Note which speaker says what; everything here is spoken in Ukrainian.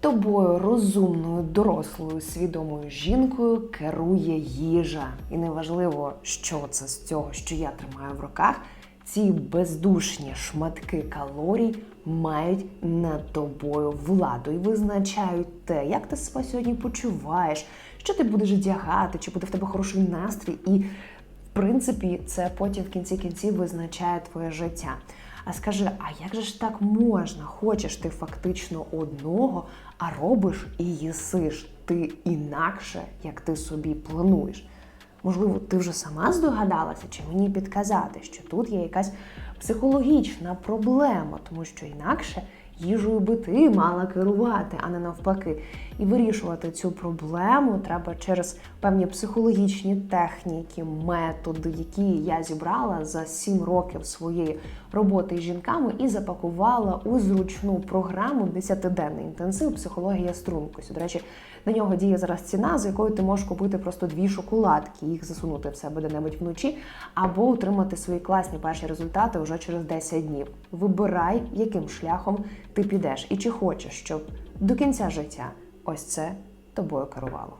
Speaker 1: Тобою розумною, дорослою, свідомою жінкою керує їжа. І неважливо, що це з цього, що я тримаю в руках. Ці бездушні шматки калорій мають над тобою владу і визначають те, як ти себе сьогодні почуваєш, що ти будеш вдягати, чи буде в тебе хороший настрій. І, принципі, це потім в кінці кінців визначає твоє життя. А скажи, а як же ж так можна? Хочеш ти фактично одного, а робиш і їсиш ти інакше, як ти собі плануєш? Можливо, ти вже сама здогадалася, чи мені підказати, що тут є якась психологічна проблема, тому що інакше їжею би ти мала керувати, а не навпаки. І вирішувати цю проблему треба через певні психологічні техніки, методи, які я зібрала за 7 років своєї роботи з жінками і запакувала у зручну програму 10-денний інтенсив психологія стрункості. До речі, на нього діє зараз ціна, за якою ти можеш купити просто дві шоколадки, їх засунути в себе де-небудь вночі, або отримати свої класні перші результати вже через 10 днів. Вибирай, яким шляхом ти підеш, і чи хочеш, щоб до кінця життя ось це тобою керувало.